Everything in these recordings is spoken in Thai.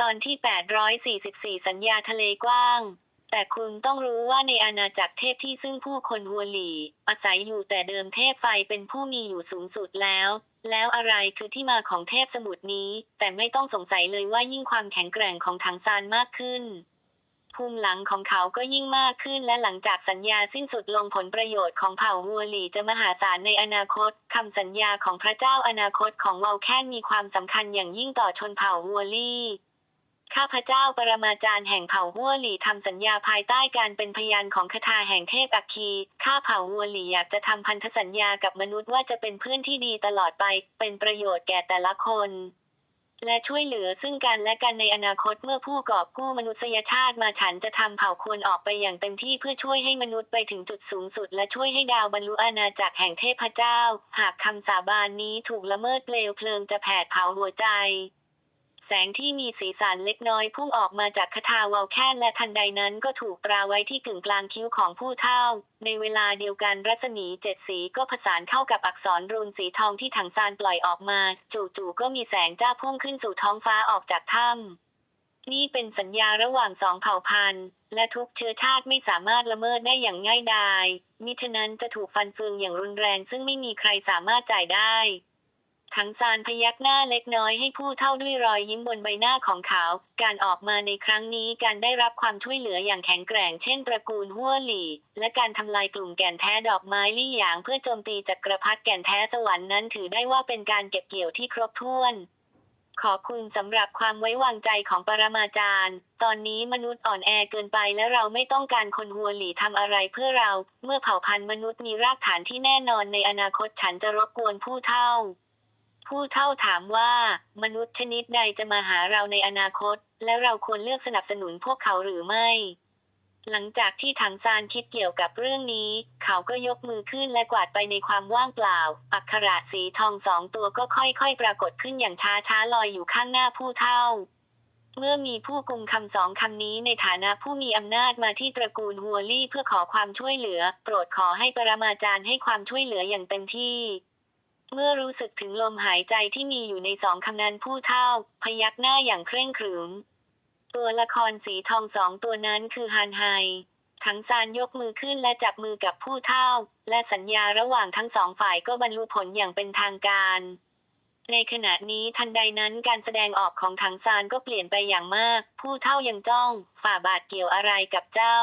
ตอนที่ 844 สัญญาทะเลกว้าง แต่คุณต้องรู้ว่าในอาณาจักรเทพที่ซึ่งผู้คนหัวหลีอาศัยอยู่แต่เดิมเทพไฟเป็นผู้มีอยู่สูงสุดแล้ว แล้วอะไรคือที่มาของเทพสมุทรนี้ แต่ไม่ต้องสงสัยเลยว่ายิ่งความแข็งแกร่งของถังซานมากขึ้นภูมิหลังของเขาก็ยิ่งมากขึ้นและหลังจากสัญญาสิ้นสุดลงผลประโยชน์ของเผ่าฮัวหลีจะมหาศาลในอนาคตคำสัญญาของพระเจ้าอนาคตของเวาแคนมีความสำคัญอย่างยิ่งต่อชนเผ่าฮัวลี่ ข้าพเจ้าปรมาจารย์แห่งเผ่าฮัวหลีทำสัญญาภายใต้การเป็นพยานของคาถาแห่งเทพอัคคี ข้าเผ่าฮัวหลีอยากจะทำพันธสัญญากับมนุษย์ว่าจะเป็นเพื่อนที่ดีตลอดไป เป็นประโยชน์แก่แต่ละคน และช่วยเหลือซึ่งกันและกันในอนาคตเมื่อผู้กอบกู้มนุษยชาติมาฉันจะทำเผ่าควรออกไปอย่างเต็มที่เพื่อช่วยให้มนุษย์ไปถึงจุดสูงสุด และช่วยให้ดาวบรรลุอาณาจักรแห่งเทพเจ้า หากคำสาบานนี้ถูกละเมิดเปลวเพลิงจะแผดเผาหัวใจ แสงที่มีสีสันเล็กน้อยพุ่งออกมาจากคาถาวาลแคนและทันใดนั้นก็ถูกตราไว้ที่กึ่งกลางคิ้วของผู้เฒ่า ในเวลาเดียวกันรัศมีเจ็ดสีก็ผสานเข้ากับอักษรรูนสีทองที่ถังซานปล่อยออกมา จู่ๆก็มีแสงจ้าพุ่งขึ้นสู่ท้องฟ้าออกจากถ้ำนี่เป็นสัญญาระหว่างสองเผ่าพันธุ์ และทุกเชื้อชาติไม่สามารถละเมิดได้อย่างง่ายดายมิฉะนั้นจะถูกฟันเฟืองอย่างรุนแรงซึ่งไม่มีใครสามารถจ่ายได้ ถังซานพยักหน้าเล็กน้อยให้ผู้เท่าด้วยรอยยิ้มบนใบหน้าของเขา การออกมาในครั้งนี้การได้รับความช่วยเหลืออย่างแข็งแกร่ง เช่นตระกูลหัวหลี่ และการทำลายกลุ่มแก่นแท้ดอกไม้ลี่หยางเพื่อโจมตีจักรพรรดิแก่นแท้สวรรค์นั้นถือได้ว่าเป็นการเก็บเกี่ยวที่ครบถ้วน ขอบคุณสำหรับความไว้วางใจของปรมาจารย์ ตอนนี้มนุษย์อ่อนแอเกินไปและเราไม่ต้องการคนหัวหลีทำอะไรเพื่อเรา เมื่อเผ่าพันธุ์มนุษย์มีรากฐานที่แน่นอนในอนาคตฉันจะรบกวนผู้เท่า ผู้เท่าถามว่ามนุษย์ชนิดใดจะมาหาเราในอนาคต และเราควรเลือกสนับสนุนพวกเขาหรือไม่ หลังจากที่ถังซานคิดเกี่ยวกับเรื่องนี้ เขาก็ยกมือขึ้นและกวาดไปในความว่างเปล่า อักขระสีทองสองตัวก็ค่อยๆ ปรากฏขึ้นอย่างช้าช้าๆลอยอยู่ข้างหน้าผู้เท่าเมื่อมีผู้กุมคำสองคำนี้ในฐานะผู้มีอำนาจมาที่ตระกูลฮัวลี่เพื่อขอความช่วยเหลือ โปรดขอให้ปรมาจารย์ให้ความช่วยเหลืออย่างเต็มที่ เมื่อรู้สึกถึงลมหายใจที่มีอยู่ในสองคำนั้นผู้เท่า พยักหน้าอย่างเคร่งขรึม ตัวละครสีทองสองตัวนั้นคือฮันไฮ ทั้งซานยกมือขึ้นและจับมือกับผู้เท่า และสัญญาระหว่างทั้งสองฝ่ายก็บรรลุผลอย่างเป็นทางการ ในขณะนี้ทันใดนั้นการแสดงออกของถังซานก็เปลี่ยนไปอย่างมาก ผู้เท่ายังจ้อง ฝ่าบาทเกี่ยวอะไรกับเจ้า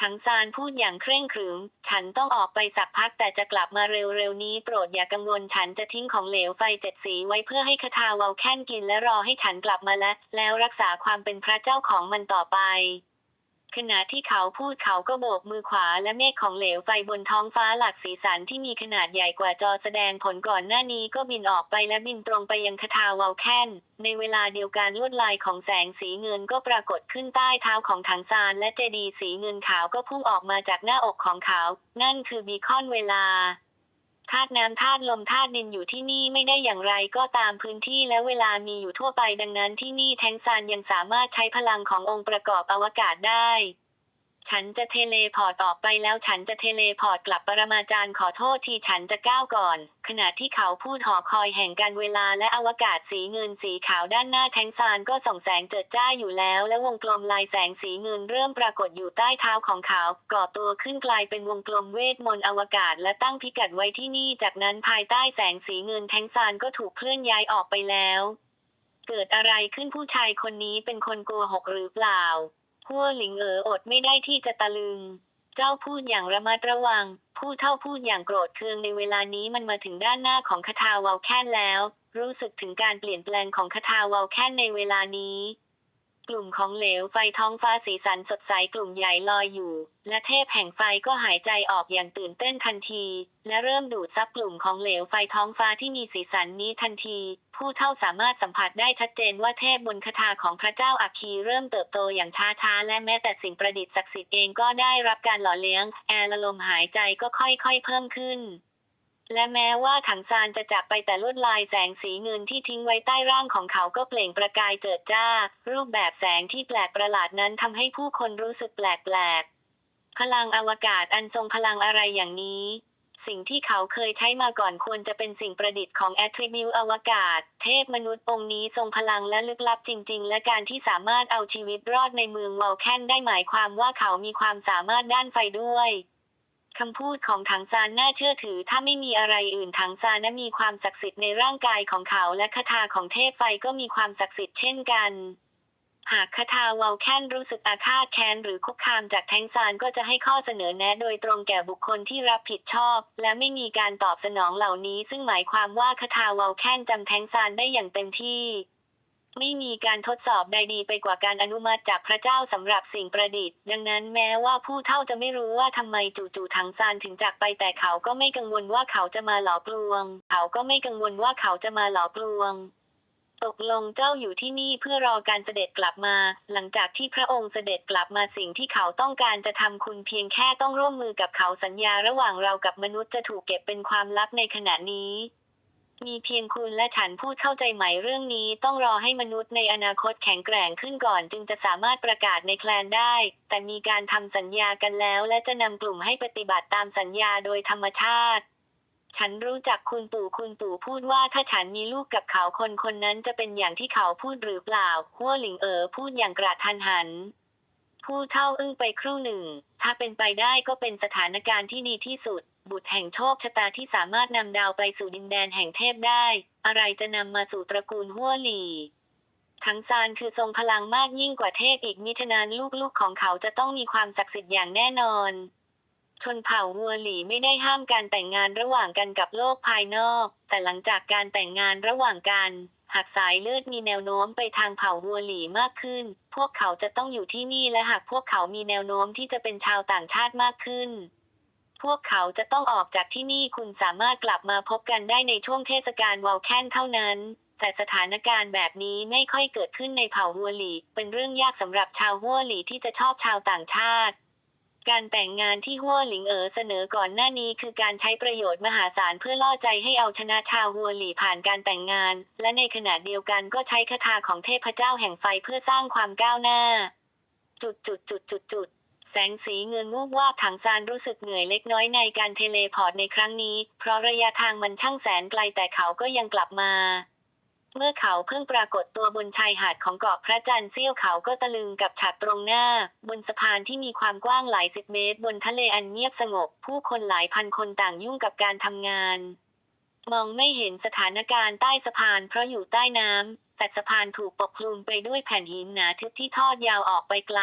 ถังซานพูดอย่างเคร่งขรึม ฉันต้องออกไปสักพักแต่จะกลับมาเร็วๆนี้โปรดอย่ากังวลฉันจะทิ้งของเหลวไฟเจ็ดสีไว้เพื่อให้คาทาวาลแคนกินและรอให้ฉันกลับมาและแล้วรักษาความเป็นพระเจ้าของมันต่อไป ขณะที่เขาพูดเขาก็โบกมือขวาและเมฆของเหลวไฟบนท้องฟ้าหลากสีสันที่มีขนาดใหญ่กว่าจอแสดงผลก่อนหน้านี้ก็บินออกไปและบินตรงไปยังคาทาวาลแคนในเวลาเดียวกันลวดลายของแสงสีเงินก็ปรากฏขึ้นใต้เท้าของถังซานและเจดีสีเงินขาวก็พุ่งออกมาจากหน้าอกของเขา นั่นคือบีคอนเวลา ธาตุน้ำธาตุลมธาตุดินอยู่ที่นี่ไม่ได้อย่างไรก็ตามพื้นที่และเวลามีอยู่ทั่วไปดังนั้นที่นี่แทงซานยังสามารถใช้พลังขององค์ประกอบอวกาศได้ ฉันจะเทเลพอร์ตออกไปแล้วฉันจะเทเลพอร์ตกลับปรมาจารย์ขอโทษทีฉันจะก้าวก่อน ขณะที่เขาพูดหอคอยแห่งการเวลาและอวกาศสีเงินสีขาวด้านหน้าแทงซานก็ส่องแสงเจิดจ้าอยู่แล้ว และวงกลมลายแสงสีเงินเริ่มปรากฏอยู่ใต้เท้าของเขา ก่อตัวขึ้นกลายเป็นวงกลมเวทมนต์อวกาศและตั้งพิกัดไว้ที่นี่ จากนั้นภายใต้แสงสีเงินแทงซานก็ถูกเคลื่อนย้ายออกไปแล้ว เกิดอะไรขึ้นผู้ชายคนนี้เป็นคนโกหกหรือเปล่า พัวหลิงเอ๋ออดไม่ได้ที่จะตะลึง เจ้าพูดอย่างระมัดระวัง ผู้เท่าพูดอย่างโกรธเคืองในเวลานี้มันมาถึงด้านหน้าของคาทาวาลแคนแล้ว รู้สึกถึงการเปลี่ยนแปลงของคาทาวาลแคนในเวลานี้ กลุ่มของเหลวไฟท้องฟ้าสีสันสดใสกลุ่มใหญ่ลอยอยู่ และเทพแห่งไฟก็หายใจออกอย่างตื่นเต้นทันที และเริ่มดูดซับกลุ่มของเหลวไฟท้องฟ้าที่มีสีสันนี้ทันที ผู้เท่าสามารถสัมผัสได้ชัดเจนว่าเทพบนคาถาของพระเจ้าอัคคีเริ่มเติบโตอย่างช้าๆ และแม้แต่สิ่งประดิษฐ์ศักดิ์สิทธิ์เองก็ได้รับการหล่อเลี้ยง แอร์ละลมหายใจก็ค่อยๆ เพิ่มขึ้น และแม้ว่าถังซานจะจากไปแต่ลวดลายแสงสีเงินที่ทิ้งไว้ใต้ร่างของเขาก็เปล่งประกายเจิดจ้า รูปแบบแสงที่แปลกประหลาดนั้นทำให้ผู้คนรู้สึกแปลกๆ พลังอวกาศอันทรงพลังอะไรอย่างนี้ สิ่งที่เขาเคยใช้มาก่อนควรจะเป็นสิ่งประดิษฐ์ของแอทริบิวอวกาศ เทพมนุษย์องค์นี้ทรงพลังและลึกลับจริง ๆ และการที่สามารถเอาชีวิตรอดในเมืองวอลแคนได้หมายความว่าเขามีความสามารถด้านไฟด้วย คำพูดของถังซานน่าเชื่อถือ ถ้าไม่มีอะไรอื่นถังซานนั้นมีความศักดิ์สิทธิ์ในร่างกายของเขาและคาถาของเทพไฟก็มีความศักดิ์สิทธิ์เช่นกัน หากคาถาวาลแคนรู้สึกอาฆาตแค้นหรือคุกคามจากแทงซานก็จะให้ข้อเสนอแนะโดยตรงแก่บุคคลที่รับผิดชอบ และไม่มีการตอบสนองเหล่านี้ ซึ่งหมายความว่าคาถาวาลแคนจำแทงซานได้อย่างเต็มที่ ไม่มีการทดสอบใดดีไปกว่าการอนุมัติจากพระเจ้าสำหรับสิ่งประดิษฐ์ ดังนั้นแม้ว่าผู้เท่าจะไม่รู้ว่าทำไมจู่ๆถังซานถึงจากไปแต่เขาก็ไม่กังวลว่าเขาจะมาหลอกลวง เขาก็ไม่กังวลว่าเขาจะมาหลอกลวงตกลงเจ้าอยู่ที่นี่เพื่อรอการเสด็จกลับมา หลังจากที่พระองค์เสด็จกลับมาสิ่งที่เขาต้องการจะทำคุณเพียงแค่ต้องร่วมมือกับเขาสัญญาระหว่างเรากับมนุษย์จะถูกเก็บเป็นความลับในขณะนี้ มีเพียงคุณและฉันพูดเข้าใจไหมเรื่องนี้ต้องรอให้มนุษย์ในอนาคตแข็งแกร่งขึ้นก่อนจึงจะสามารถประกาศในแคลนได้ แต่มีการทำสัญญากันแล้ว และจะนำกลุ่มให้ปฏิบัติตามสัญญาโดยธรรมชาติ ฉันรู้จักคุณปู่คุณปู่พูดว่าถ้าฉันมีลูกกับเขาคนคนนั้นจะเป็นอย่างที่เขาพูดหรือเปล่า หัวหลิงเอ๋อพูดอย่างกระทันหันผู้เท่าอึ้งไปครู่หนึ่ง ถ้าเป็นไปได้ก็เป็นสถานการณ์ที่ดีที่สุด บุตรแห่งโชคชะตาที่สามารถนำดาวไปสู่ดินแดนแห่งเทพได้ อะไรจะนำมาสู่ตระกูลหัวหลีทั้งซานคือทรงพลังมากยิ่งกว่าเทพอีกมิฉะนั้นลูกๆของเขาจะต้องมีความศักดิ์สิทธิ์อย่างแน่นอน ชนเผ่าวัวหลีไม่ได้ห้ามการแต่งงานระหว่างกันกับโลกภายนอก แต่หลังจากการแต่งงานระหว่างกัน หากสายเลือดมีแนวโน้มไปทางเผ่าวัวหลีมากขึ้น พวกเขาจะต้องอยู่ที่นี่และหากพวกเขามีแนวโน้มที่จะเป็นชาวต่างชาติมากขึ้น พวกเขาจะต้องออกจากที่นี่คุณสามารถกลับมาพบกันได้ในช่วงเทศกาลวอลแคนเท่านั้น แต่สถานการณ์แบบนี้ไม่ค่อยเกิดขึ้นในเผ่าฮัวหลี เป็นเรื่องยากสำหรับชาวฮัวหลีที่จะชอบชาวต่างชาติ การแต่งงานที่ฮัวหลิงเอ๋อเสนอก่อนหน้านี้คือการใช้ประโยชน์มหาศาลเพื่อล่อใจให้เอาชนะชาวฮัวหลีผ่านการแต่งงาน และในขณะเดียวกันก็ใช้คาถาของเทพเจ้าแห่งไฟเพื่อสร้างความก้าวหน้า จุดจุดจุดจุดจุด แสงสีเงินวูบวาบถังซานรู้สึกเหนื่อยเล็กน้อยในการเทเลพอร์ตในครั้งนี้ เพราะระยะทางมันช่างแสนไกลแต่เขาก็ยังกลับมา เมื่อเขาเพิ่งปรากฏตัวบนชายหาดของเกาะพระจันทร์เสี้ยวเขาก็ตะลึงกับฉากตรงหน้า บนสะพานที่มีความกว้างหลายสิบเมตร บนทะเลอันเงียบสงบ ผู้คนหลายพันคนต่างยุ่งกับการทำงาน มองไม่เห็นสถานการณ์ใต้สะพานเพราะอยู่ใต้น้ำแต่สะพานถูกปกคลุมไปด้วยแผ่นหินหนาทึบที่ทอดยาวออกไปไกล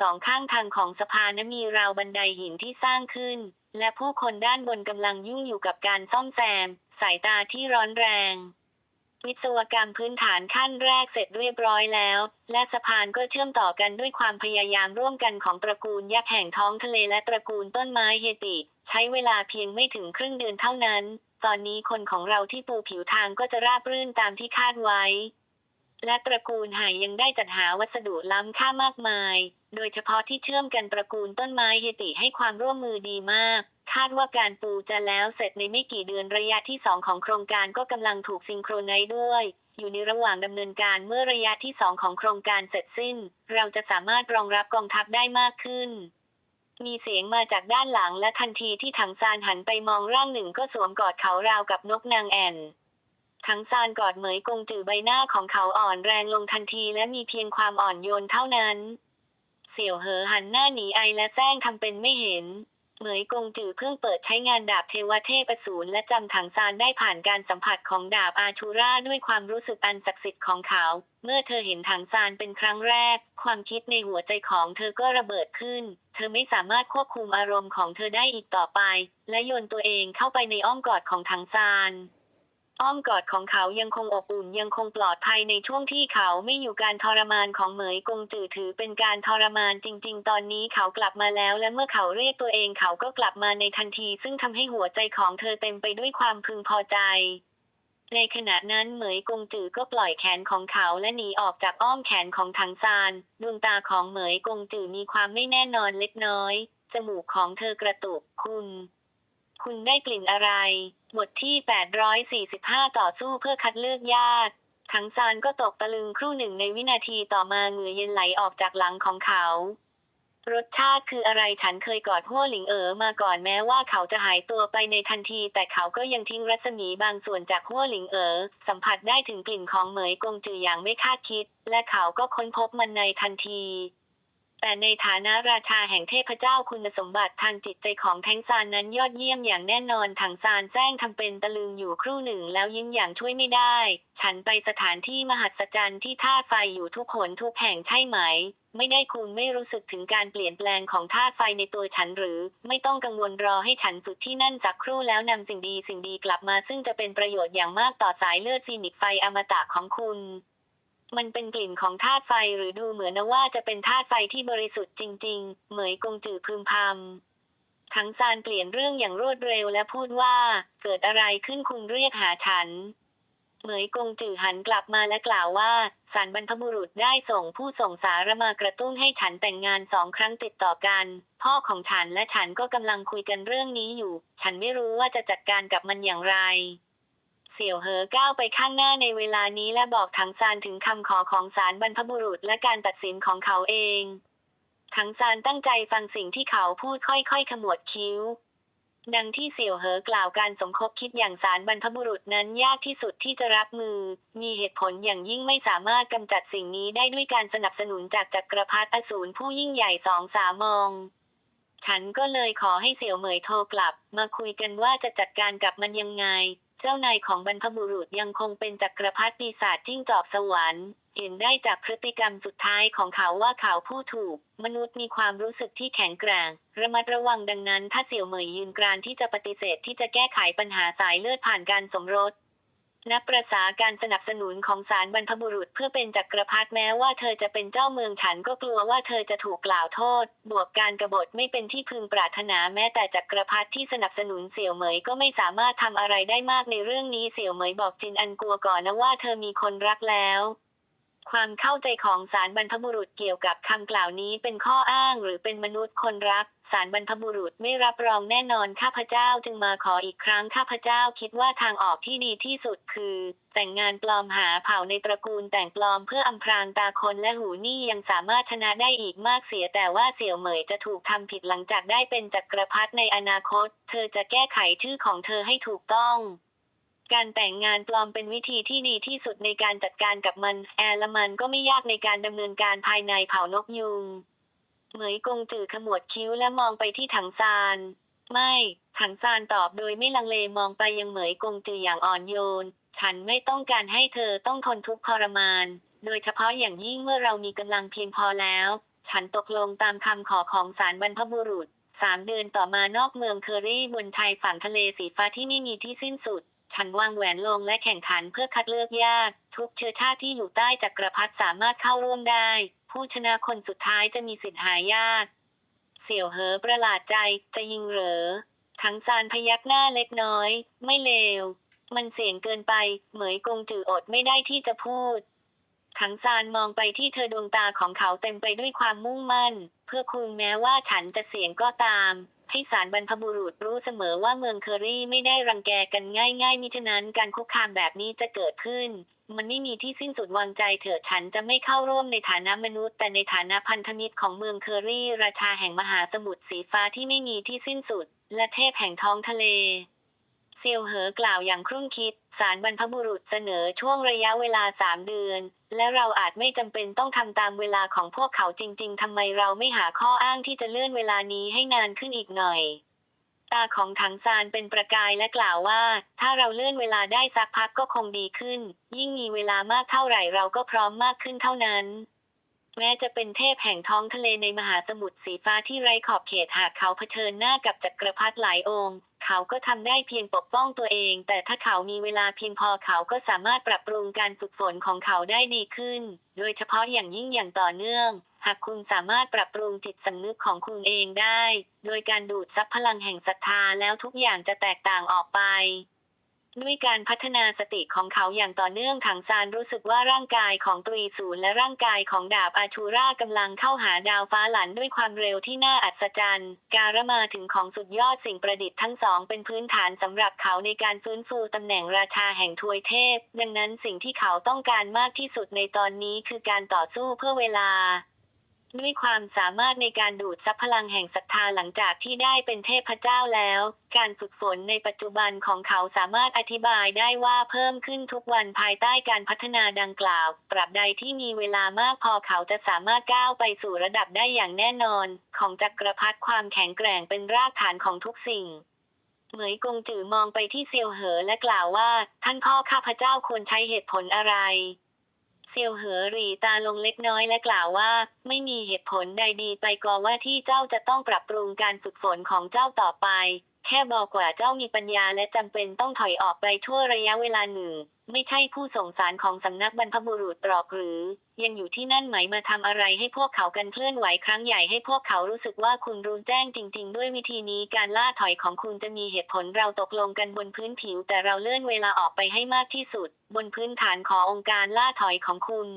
สองข้างทางของสะพานนั้นมีราวบันไดหินที่สร้างขึ้น และผู้คนด้านบนกำลังยุ่งอยู่กับการซ่อมแซม สายตาที่ร้อนแรง วิศวกรรมพื้นฐานขั้นแรกเสร็จเรียบร้อยแล้ว และสะพานก็เชื่อมต่อกันด้วยความพยายามร่วมกันของตระกูลยักษ์แห่งท้องทะเลและตระกูลต้นไม้เฮติ ใช้เวลาเพียงไม่ถึงครึ่งเดือนเท่านั้น ตอนนี้คนของเราที่ปูผิวทางก็จะราบรื่นตามที่คาดไว้ และตระกูลไหยังได้จัดหาวัสดุล้ำค่ามากมาย โดยเฉพาะที่เชื่อมกันตระกูลต้นไม้เฮติให้ความร่วมมือดีมาก คาดว่าการปูจะแล้วเสร็จในไม่กี่เดือนระยะที่ 2 ของโครงการก็กำลังถูกซิงโครไนซ์ด้วย อยู่ในระหว่างดำเนินการเมื่อระยะที่ 2 ของโครงการเสร็จสิ้น เราจะสามารถรองรับกองทัพได้มากขึ้นมีเสียงมาจากด้านหลังและทันทีที่ถังซานหันไปมองร่างหนึ่งก็สวมกอดเขาราวกับนกนางแอ่นทั้งซานกอดเหมยกงจือใบหน้าของเขาอ่อนแรงลงทันทีและมีเพียงความอ่อนโยนเท่านั้น เสี่ยวเหอหันหน้าหนีไอและแซงทำเป็นไม่เห็น เหมยกงจือเพิ่งเปิดใช้งานดาบเทวเทพอสูรและจำถังซานได้ผ่านการสัมผัสของดาบอาชูราด้วยความรู้สึกอันศักดิ์สิทธิ์ของเขา เมื่อเธอเห็นถังซานเป็นครั้งแรก ความคิดในหัวใจของเธอก็ระเบิดขึ้น เธอไม่สามารถควบคุมอารมณ์ของเธอได้อีกต่อไป และโยนตัวเองเข้าไปในอ้อมกอดของถังซาน อ้อมกอดของเขายังคงอบอุ่นยังคงปลอดภัยในช่วงที่เขาไม่อยู่การทรมานของเหมยกงจือถือเป็นการทรมานจริง ๆ ตอนนี้เขากลับมาแล้ว และเมื่อเขาเรียกตัวเองเขาก็กลับมาในทันที ซึ่งทำให้หัวใจของเธอเต็มไปด้วยความพึงพอใจ ในขณะนั้นเหมยกงจือก็ปล่อยแขนของเขาและหนีออกจากอ้อมแขนของถังซานดวงตาของเหมยกงจือมีความไม่แน่นอนเล็กน้อย จมูกของเธอกระตุกคุณ คุณได้กลิ่นอะไร บทที่ 845 ต่อสู้เพื่อคัดเลือกญาติ ทั้งซานก็ตกตะลึงครู่หนึ่งในวินาทีต่อมาเหงื่อเย็นไหลออกจากหลังของเขา รสชาติคืออะไรฉันเคยกอดหัวหลิงเอ๋อมาก่อนแม้ว่าเขาจะหายตัวไปในทันที แต่เขาก็ยังทิ้งรัศมีบางส่วนจากหัวหลิงเอ๋อสัมผัสได้ถึงกลิ่นของเหมยกงจืออย่างไม่คาดคิด และเขาก็ค้นพบมันในทันที แต่ในฐานะราชาแห่งเทพเจ้าคุณสมบัติทางจิตใจของแทงซานนั้นยอดเยี่ยมอย่างแน่นอนถังซานแซงทำเป็นตะลึงอยู่ครู่หนึ่งแล้วยิ้มอย่างช่วยไม่ได้ ฉันไปสถานที่มหัศจรรย์ที่ธาตุไฟอยู่ทุกหนทุกแห่งใช่ไหม ไม่ได้คุณไม่รู้สึกถึงการเปลี่ยนแปลงของธาตุไฟในตัวฉันหรือ ไม่ต้องกังวลรอให้ฉันฝึกที่นั่นสักครู่แล้วนำสิ่งดีสิ่งดีกลับมาซึ่งจะเป็นประโยชน์อย่างมากต่อสายเลือดฟีนิกไฟอมตะของคุณ มันเป็นกลิ่นของธาตุไฟหรือดูเหมือนนว่าจะเป็นธาตุไฟที่บริสุทธิ์จริง ๆ เหมยกงจือพึมพำทั้งซานเปลี่ยนเรื่องอย่างรวดเร็วและพูดว่า เกิดอะไรขึ้นคุณเรียกหาฉัน เหมยกงจือหันกลับมาและกล่าวว่าสารบรรพบุรุษได้ส่งผู้ส่งสารมากระตุ้นให้ฉันแต่งงานสองครั้งติดต่อกัน พ่อของฉันและฉันก็กำลังคุยกันเรื่องนี้อยู่ ฉันไม่รู้ว่าจะจัดการกับมันอย่างไร เสี่ยวเหอก้าวไปข้างหน้าในเวลานี้และบอกถังซานถึงคำขอของสารบรรพบุรุษและการตัดสินของเขาเอง ถังซานตั้งใจฟังสิ่งที่เขาพูดค่อยๆ ขมวดคิ้ว ดังที่เสี่ยวเหอกล่าวการสมคบคิดอย่างสารบรรพบุรุษนั้นยากที่สุดที่จะรับมือ มีเหตุผลอย่างยิ่งไม่สามารถกำจัดสิ่งนี้ได้ด้วยการสนับสนุนจากจักรพรรดิอสูรผู้ยิ่งใหญ่สองสามองฉันก็เลยขอให้เสี่ยวเหมยโทรกลับ มาคุยกันว่าจะจัดการกับมันยังไง เจ้านายของบรรพบุรุษยังคงเป็นจักรพรรดิปีศาจจิ้งจอกสวรรค์เห็นได้จากพฤติกรรมสุดท้ายของเขาว่าเขาผู้ถูก มนุษย์มีความรู้สึกที่แข็งแกร่งระมัดระวังดังนั้น ถ้าเสี่ยวเหมยยืนกรานที่จะปฏิเสธที่จะแก้ไขปัญหาสายเลือดผ่านการสมรส นับประษาการสนับสนุนของสารบรรพบุรุษเพื่อเป็นจักรพรรดิแม้ว่าเธอจะเป็นเจ้าเมืองฉันก็กลัวว่าเธอจะถูกกล่าวโทษ บวกการกบฏไม่เป็นที่พึงปรารถนาแม้แต่จักรพรรดิที่สนับสนุนเสี่ยวเหมยก็ไม่สามารถทำอะไรได้มากในเรื่องนี้เสี่ยวเหมยบอกจินอันกัวก่อนนะว่าเธอมีคนรักแล้ว ความเข้าใจของสารบรรพบุรุษเกี่ยวกับคำกล่าวนี้เป็นข้ออ้างหรือเป็นมนุษย์คนรัก สารบรรพบุรุษไม่รับรองแน่นอนข้าพเจ้าจึงมาขออีกครั้งข้าพเจ้าคิดว่าทางออกที่ดีที่สุดคือ แต่งงานปลอมหาเผ่าในตระกูลแต่งปลอมเพื่ออำพรางตาคนและหูนี่ยังสามารถชนะได้อีกมากเสียแต่ว่าเสี่ยวเหมยจะถูกทำผิดหลังจากได้เป็นจักรพรรดิในอนาคต เธอจะแก้ไขชื่อของเธอให้ถูกต้อง การแต่งงานปลอมเป็นวิธีที่ดีที่สุดในการจัดการกับมัน แอร์ละมันก็ไม่ยากในการดำเนินการภายในเผ่านกยุง เหมยกงจือขมวดคิ้วและมองไปที่ถังซาน ไม่ ถังซานตอบโดยไม่ลังเลมองไปยังเหมยกงจืออย่างอ่อนโยน ฉันไม่ต้องการให้เธอต้องทนทุกข์ทรมาน โดยเฉพาะอย่างยิ่งเมื่อเรามีกำลังเพียงพอแล้ว ฉันตกลงตามคำขอของสารบรรพบุรุษ สามเดือนต่อมานอกเมืองเคอรี่บนชายฝั่งทะเลสีฟ้าที่ไม่มีที่สิ้นสุด ฉันวางแหวนลงและแข่งขันเพื่อคัดเลือกญาติทุกเชื้อชาติที่อยู่ใต้จักรพรรดิสามารถเข้าร่วมได้ ผู้ชนะคนสุดท้ายจะมีสิทธิ์หายาติ เสี่ยวเหอประหลาดใจจะยิงเหรอ ทั้งซานพยักหน้าเล็กน้อย ไม่เลว มันเสี่ยงเกินไป เหมยกงจืออดไม่ได้ที่จะพูดทั้งซานมองไปที่เธอดวงตาของเขาเต็มไปด้วยความมุ่งมั่น เพื่อคุณแม้ว่าฉันจะเสี่ยงก็ตาม ให้สารบรรพบุรุษรู้เสมอว่าเมืองเคอรี่ไม่ได้รังแกกันง่ายๆมิฉะนั้นการคุกคามแบบนี้จะเกิดขึ้น มันไม่มีที่สิ้นสุดวางใจเถอะฉันจะไม่เข้าร่วมในฐานะมนุษย์ แต่ในฐานะพันธมิตรของเมืองเคอรี่ ราชาแห่งมหาสมุทรสีฟ้าที่ไม่มีที่สิ้นสุด และเทพแห่งท้องทะเล เซียวเหอกล่าวอย่างครุ่นคิด สารบรรพบุรุษเสนอช่วงระยะเวลาสามเดือน และเราอาจไม่จำเป็นต้องทำตามเวลาของพวกเขาจริง ๆทำไมเราไม่หาข้ออ้างที่จะเลื่อนเวลานี้ให้นานขึ้นอีกหน่อย ตาของถังซานเป็นประกายและกล่าวว่า ถ้าเราเลื่อนเวลาได้สักพักก็คงดีขึ้น ยิ่งมีเวลามากเท่าไหร่เราก็พร้อมมากขึ้นเท่านั้นแม้จะเป็นเทพแห่งท้องทะเลในมหาสมุทรสีฟ้าที่ไร้ขอบเขตหากเขาเผชิญหน้ากับจักรพรรดิหลายองค์ เขาก็ทำได้เพียงปกป้องตัวเอง แต่ถ้าเขามีเวลาเพียงพอเขาก็สามารถปรับปรุงการฝึกฝนของเขาได้ดีขึ้น โดยเฉพาะอย่างยิ่งอย่างต่อเนื่อง หากคุณสามารถปรับปรุงจิตสำนึกของคุณเองได้ โดยการดูดซับพลังแห่งศรัทธาแล้วทุกอย่างจะแตกต่างออกไป ด้วยการพัฒนาสติของเขาอย่างต่อเนื่องถังซานรู้สึกว่าร่างกายของตรีศูนย์และร่างกายของดาบอาชูรากำลังเข้าหาดาวฟ้าหลันด้วยความเร็วที่น่าอัศจรรย์ การมาถึงของสุดยอดสิ่งประดิษฐ์ทั้งสองเป็นพื้นฐานสำหรับเขาในการฟื้นฟูตำแหน่งราชาแห่งทวยเทพ ดังนั้นสิ่งที่เขาต้องการมากที่สุดในตอนนี้คือการต่อสู้เพื่อเวลา ด้วยความสามารถในการดูดซับพลังแห่งศรัทธาหลังจากที่ได้เป็นเทพเจ้าแล้ว การฝึกฝนในปัจจุบันของเขาสามารถอธิบายได้ว่าเพิ่มขึ้นทุกวันภายใต้การพัฒนาดังกล่าวตราบใดที่มีเวลามากพอเขาจะสามารถก้าวไปสู่ระดับได้อย่างแน่นอน ของจักรพรรดิความแข็งแกร่งเป็นรากฐานของทุกสิ่งเหมยกงจือมองไปที่เซียวเหอและกล่าวว่า ท่านพ่อข้าพเจ้าควรใช้เหตุผลอะไร เซียวเหอหรีตาลงเล็กน้อยและกล่าวว่า ไม่มีเหตุผลใดดีไปกว่าว่าที่เจ้าจะต้องปรับปรุงการฝึกฝนของเจ้าต่อไป แค่บอกว่าเจ้ามีปัญญาและจำเป็นต้องถอยออกไปชั่วระยะเวลาหนึ่ง ไม่ใช่ผู้ส่งสารของสำนักบรรพบุรุษหรอกหรือ ยังอยู่ที่นั่นไหมมาทำอะไรให้พวกเขากันเคลื่อนไหวครั้งใหญ่ให้พวกเขารู้สึกว่าคุณรู้แจ้งจริง ๆ ด้วยวิธีนี้การล่าถอยของคุณจะมีเหตุผลเราตกลงกันบนพื้นผิว แต่เราเลื่อนเวลาออกไปให้มากที่สุด บนพื้นฐานขององค์การล่าถอยของคุณ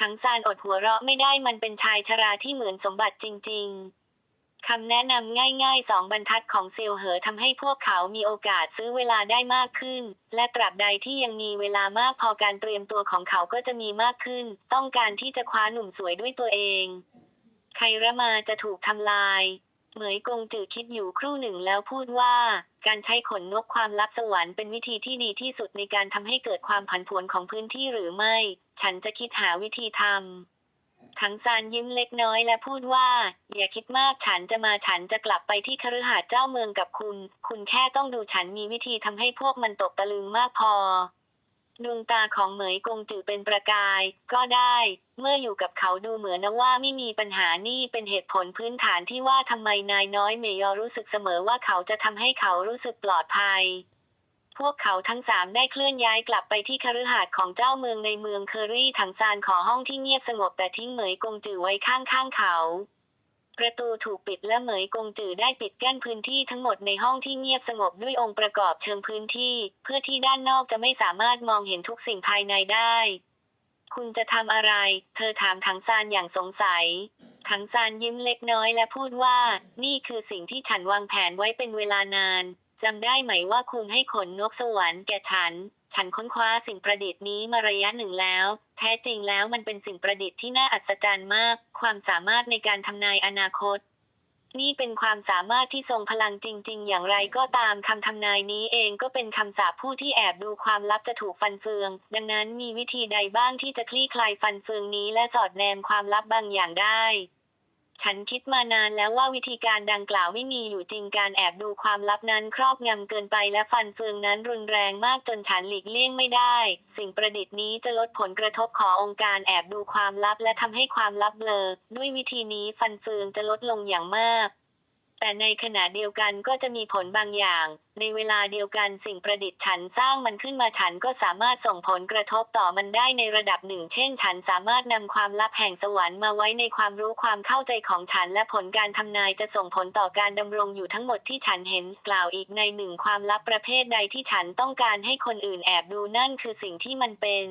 ทั้งซานอดหัวเราะไม่ได้มันเป็นชายชราที่เหมือนสมบัติจริง ๆ คำแนะนำง่ายๆสองบรรทัดของเซลเหอทำให้พวกเขามีโอกาสซื้อเวลาได้มากขึ้น และตราบใดที่ยังมีเวลามากพอการเตรียมตัวของเขาก็จะมีมากขึ้น ต้องการที่จะคว้าหนุ่มสวยด้วยตัวเอง ไคระมาจะถูกทำลาย เหมยกงจือคิดอยู่ครู่หนึ่งแล้วพูดว่า การใช้ขนนกความลับสวรรค์เป็นวิธีที่ดีที่สุดในการทำให้เกิดความผันผวนของพื้นที่หรือไม่ ฉันจะคิดหาวิธีทำ ทั้งซานยิ้มเล็กน้อยและพูดว่า อย่าคิดมากฉันจะมาฉันจะกลับไปที่คฤหาสน์เจ้าเมืองกับคุณ คุณแค่ต้องดูฉันมีวิธีทำให้พวกมันตกตะลึงมากพอ ดวงตาของเหมยกงจือเป็นประกาย ก็ได้ เมื่ออยู่กับเขาดูเหมือนนะว่าไม่มีปัญหานี่เป็นเหตุผลพื้นฐานที่ว่าทำไมนายน้อยเมยอรู้สึกเสมอว่าเขาจะทำให้เขารู้สึกปลอดภัย พวกเขาทั้งสามได้เคลื่อนย้ายกลับไปที่คฤหาสน์ของเจ้าเมืองในเมืองเคอรี่ถังซานขอห้องที่เงียบสงบแต่ทิ้งเหมยกงจือไว้ข้างๆเขา ประตูถูกปิดและเหมยกงจือได้ปิดกั้นพื้นที่ทั้งหมดในห้องที่เงียบสงบด้วยองค์ประกอบเชิงพื้นที่ เพื่อที่ด้านนอกจะไม่สามารถมองเห็นทุกสิ่งภายในได้ คุณจะทำอะไร เธอถามถังซานอย่างสงสัยถังซานยิ้มเล็กน้อยและพูดว่า นี่คือสิ่งที่ฉันวางแผนไว้เป็นเวลานาน จำได้ไหมว่าคุณให้ขนนกสวรรค์แก่ฉัน ฉันค้นคว้าสิ่งประดิษฐ์นี้มาระยะหนึ่งแล้ว แท้จริงแล้วมันเป็นสิ่งประดิษฐ์ที่น่าอัศจรรย์มาก ความสามารถในการทำนายอนาคต นี่เป็นความสามารถที่ทรงพลังจริง ๆ อย่างไรก็ตามคำทำนายนี้เองก็เป็นคำสาปผู้ที่แอบดูความลับจะถูกฟันเฟือง ดังนั้นมีวิธีใดบ้างที่จะคลี่คลายฟันเฟืองนี้และสอดแนมความลับบางอย่างได้ ฉันคิดมานานแล้วว่าวิธีการดังกล่าวไม่มีอยู่จริงการแอบดูความลับนั้นครอบงำเกินไปและฟันเฟืองนั้นรุนแรงมากจนฉันหลีกเลี่ยงไม่ได้ สิ่งประดิษฐ์นี้จะลดผลกระทบขององค์การแอบดูความลับและทำให้ความลับเบลอด้วยวิธีนี้ฟันเฟืองจะลดลงอย่างมาก แต่ในขณะเดียวกันก็จะมีผลบางอย่าง ในเวลาเดียวกันสิ่งประดิษฐ์ฉันสร้างมันขึ้นมาฉันก็สามารถส่งผลกระทบต่อมันได้ในระดับหนึ่ง เช่น ฉันสามารถนำความลับแห่งสวรรค์มาไว้ในความรู้ความเข้าใจของฉัน และผลการทำนายจะส่งผลต่อการดำรงอยู่ทั้งหมดที่ฉันเห็นกล่าวอีกในหนึ่งความลับประเภทใดที่ฉันต้องการให้คนอื่นแอบดูนั่นคือสิ่งที่มันเป็น